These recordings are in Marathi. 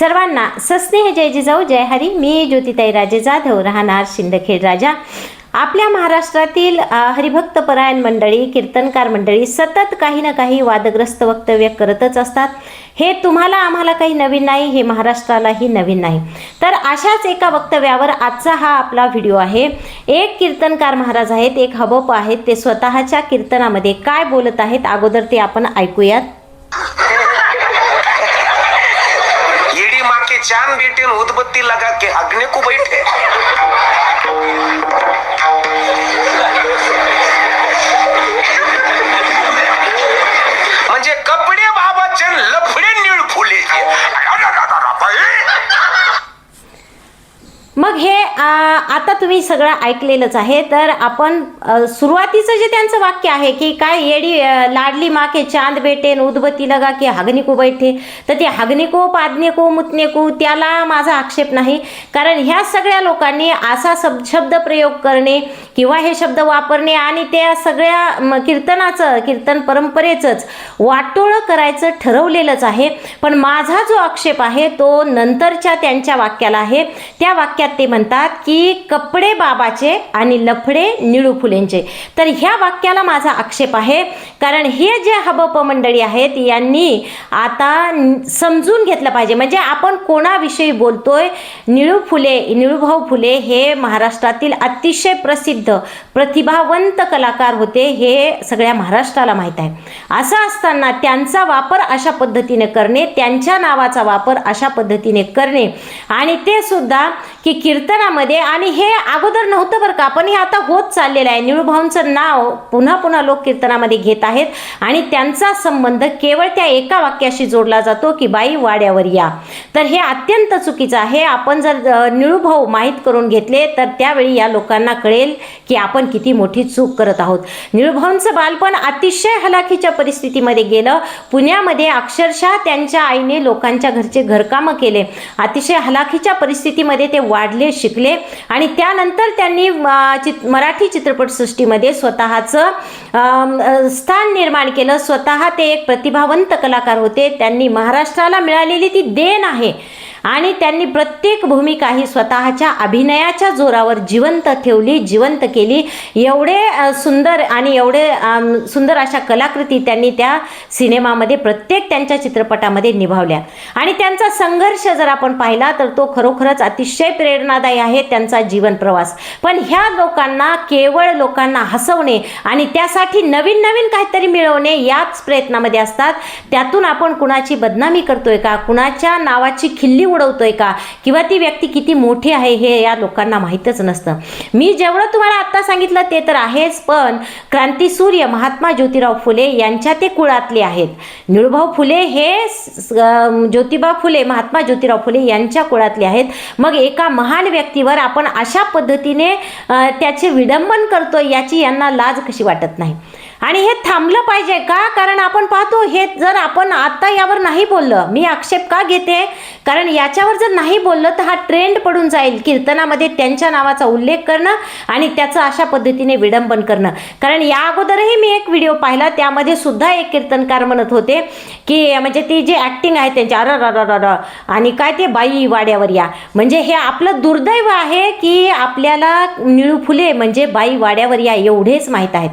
सर्वांना सस्नेह जय जिजाऊ जय हरी. मी ज्योतिताई राजे जाधव राहणार शिंदखेड राजा. आपल्या महाराष्ट्रातील हरिभक्त परायण मंडळी कीर्तनकार मंडळी सतत काही ना काही वादग्रस्त वक्तव्य करतच असतात. हे तुम्हाला आम्हाला काही नवीन नाही हे महाराष्ट्रालाही नवीन नाही. तर अशाच एका वक्तव्यावर आजचा हा आपला व्हिडिओ आहे. एक कीर्तनकार महाराज आहेत एक हबप आहेत ते स्वतःच्या कीर्तनामध्ये काय बोलत आहेत अगोदर ते आपण ऐकूयात ईडी माँ के चांद बेटे उदबत्ती लगा के अग्नि को बैठे. म्हणजे कपडे बाबाचे लफडे निळ फुले मग हे आ, आता तुम्ही सगळं ऐकलेलंच आहे. तर आपण सुरुवातीचं जे त्यांचं वाक्य आहे की काय येडी लाडली माके चांद बेटेन उदबती लगा की हगनिको बैठे. तर ते हागनिको पादनेको मुतनेको त्याला माझा आक्षेप नाही. कारण ह्या सगळ्या लोकांनी असा सब शब्द प्रयोग करणे किंवा हे शब्द वापरणे आणि त्या सगळ्या म, कीर्तनाचं कीर्तन परंपरेचंच वाटोळं करायचं ठरवलेलंच आहे. पण माझा जो आक्षेप आहे तो नंतरच्या त्यांच्या वाक्याला आहे. त्या वाक्यात ते म्हणतात की कपडे बाबाचे आणि लफडे निळू फुलेंचे. तर ह्या वाक्याला माझा आक्षेप आहे. कारण हे जे हबप मंडळी आहेत यांनी आता समजून घेतलं पाहिजे. म्हणजे आपण कोणाविषयी बोलतोय निळू फुले निळूभाऊ फुले हे महाराष्ट्रातील अतिशय प्रसिद्ध प्रतिभावंत कलाकार होते हे सगळ्या महाराष्ट्राला माहीत आहे. असं असताना त्यांचा वापर अशा पद्धतीने करणे त्यांच्या नावाचा वापर अशा पद्धतीने करणे आणि ते सुद्धा की कीर्तनामध्ये आणि हे अगोदर नव्हतं बरं का पण हे आता होत चाललेलं आहे. निळूभाऊंचं नाव पुन्हा पुन्हा लोक कीर्तनामध्ये घेत आहेत आणि त्यांचा संबंध केवळ त्या एका वाक्याशी जोडला जातो की बाई वाड्यावर या. तर हे अत्यंत चुकीचं आहे. आपण जर निळूभाऊ माहीत करून घेतले तर त्यावेळी या लोकांना कळेल की आपण किती मोठी चूक करत आहोत. निळूभाऊंचं बालपण अतिशय हलाखीच्या परिस्थितीमध्ये गेलं. पुण्यामध्ये अक्षरशः त्यांच्या आईने लोकांच्या घरचे घरकामं केले. अतिशय हलाखीच्या परिस्थितीमध्ये ते वाढले शिकले आणि त्यानंतर त्यांनी चित मराठी चित्रपटसृष्टीमध्ये स्वतःचं स्थान निर्माण केलं. स्वतः ते एक प्रतिभावंत कलाकार होते. त्यांनी महाराष्ट्राला मिळालेली ती देण आहे. आणि त्यांनी प्रत्येक भूमिका ही स्वतःच्या अभिनयाच्या जोरावर जिवंत ठेवली जिवंत केली. एवढे सुंदर आणि एवढे सुंदर अशा कलाकृती त्यांनी त्या सिनेमामध्ये प्रत्येक त्यांच्या चित्रपटामध्ये निभावल्या. आणि त्यांचा संघर्ष जर आपण पाहिला तर तो खरोखरच अतिशय प्रेरणादायी आहे त्यांचा जीवन प्रवास. पण ह्या लोकांना केवळ लोकांना हसवणे आणि त्यासाठी नवीन नवीन काहीतरी मिळवणे याच प्रयत्नामध्ये असतात. त्यातून आपण कुणाची बदनामी करतोय का? कुणाच्या नावाची खिल्ली उडवतोय का? किंवा ती व्यक्ती किती मोठी आहे हे या लोकांना माहीतच नसतं. मी जेवढं तुम्हाला आत्ता सांगितलं ते तर आहेच पण क्रांती सूर्य महात्मा ज्योतिराव फुले यांच्या ते कुळातले आहेत. निळूभाऊ फुले हे ज्योतिबा फुले महात्मा ज्योतिराव फुले यांच्या कुळातले आहेत. मग एका महान व्यक्तीवर आपण अशा पद्धतीने त्याचे विडंबन करतोय याची यांना लाज कशी वाटत नाही? आणि हे थांबलं पाहिजे का? कारण आपण पाहतो हे जर आपण आत्ता यावर नाही बोललं मी आक्षेप का घेते? कारण याच्यावर जर नाही बोललं तर हा ट्रेंड पडून जाईल. कीर्तनामध्ये त्यांच्या नावाचा उल्लेख करणं आणि त्याचं अशा पद्धतीने विडंबन करणं. कारण या अगोदरही मी एक व्हिडिओ पाहिला त्यामध्ये सुद्धा एक कीर्तनकार म्हणत होते की म्हणजे ती जी ॲक्टिंग आहे त्यांची अर र र र आणि काय ते बाई वाड्यावर या. म्हणजे हे आपलं दुर्दैव आहे की आपल्याला निळू फुले म्हणजे बाई वाड्यावर या एवढेच माहीत आहेत.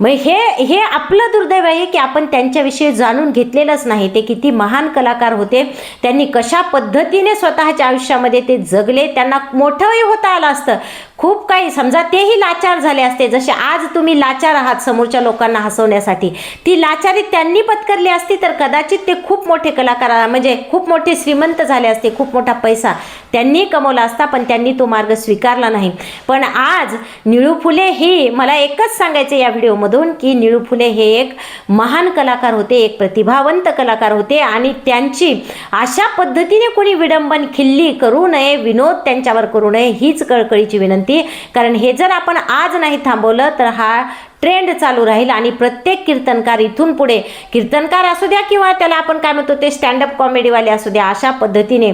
मग हे हे आपलं दुर्दैव आहे की आपण त्यांच्याविषयी जाणून घेतलेलंच नाही. ते किती महान कलाकार होते. त्यांनी कशा पद्धतीने स्वतःच्या आयुष्यामध्ये ते जगले त्यांना मोठंही होता आलं असतं. खूप काही समजा तेही लाचार झाले असते. जसे आज तुम्ही लाचार आहात समोरच्या लोकांना हसवण्यासाठी. ती लाचारी त्यांनी पत्करली असती तर कदाचित ते खूप मोठे कलाकार म्हणजे खूप मोठे श्रीमंत झाले असते खूप मोठा पैसा त्यांनी कमवला असता पण त्यांनी तो मार्ग स्वीकारला नाही. पण आज निळू फुले ही मला एकच सांगायचे या व्हिडिओमधून की निळू फुले हे एक महान कलाकार होते एक प्रतिभावंत कलाकार होते आणि त्यांची अशा पद्धतीने कोणी विडंबन खिल्ली करू नये विनोद त्यांच्यावर करू नये हीच कळकळीची विनंती कारण हे जर आपण आज नाही थांबवलं तर हा ट्रेंड चालू राहील आणि प्रत्येक कीर्तनकार इथून पुढे कीर्तनकार असू द्या किंवा त्याला आपण काय म्हणतो ते स्टँडअप कॉमेडीवाले असू द्या अशा पद्धतीने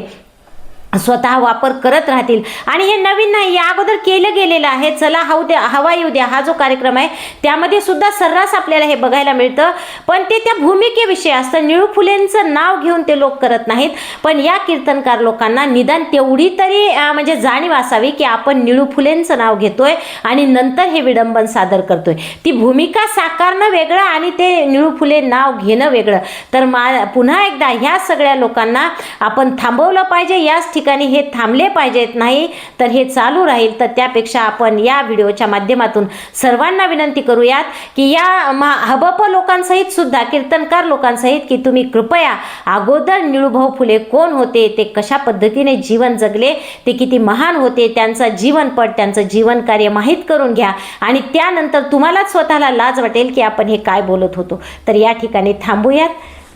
स्वतः वापर करत राहतील. आणि हे नवीन नाही या अगोदर केलं गेलेलं आहे. चला हाऊ द्या हवा येऊ द्या. हा जो कार्यक्रम आहे त्यामध्ये सुद्धा सर्रास आपल्याला हे बघायला मिळतं. पण ते त्या भूमिकेविषयी असतं. निळू फुलेंचं नाव घेऊन ते लोक करत नाहीत. पण या कीर्तनकार लोकांना निदान तेवढी तरी म्हणजे जाणीव असावी की आपण निळू फुलेंचं नाव घेतोय आणि नंतर हे विडंबन सादर करतोय. ती भूमिका साकारणं वेगळं आणि ते निळू फुले नाव घेणं वेगळं. तर मा पुन्हा एकदा ह्या सगळ्या लोकांना आपण थांबवलं पाहिजे. याच ठिकाणी ठिकाणी हे थांबले पाहिजेत नाही तर हे चालू राहील. तर त्यापेक्षा आपण या व्हिडिओच्या माध्यमातून सर्वांना विनंती करूयात की या मा हबप लोकांसहित सुद्धा कीर्तनकार लोकांसहित की तुम्ही कृपया अगोदर निळूभाऊ फुले कोण होते ते कशा पद्धतीने जीवन जगले ते किती महान होते त्यांचा जीवनपट त्यांचं जीवन कार्य माहीत करून घ्या. आणि त्यानंतर तुम्हालाच स्वतःला लाज वाटेल की आपण हे काय बोलत होतो. तर या ठिकाणी थांबूयात.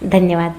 धन्यवाद.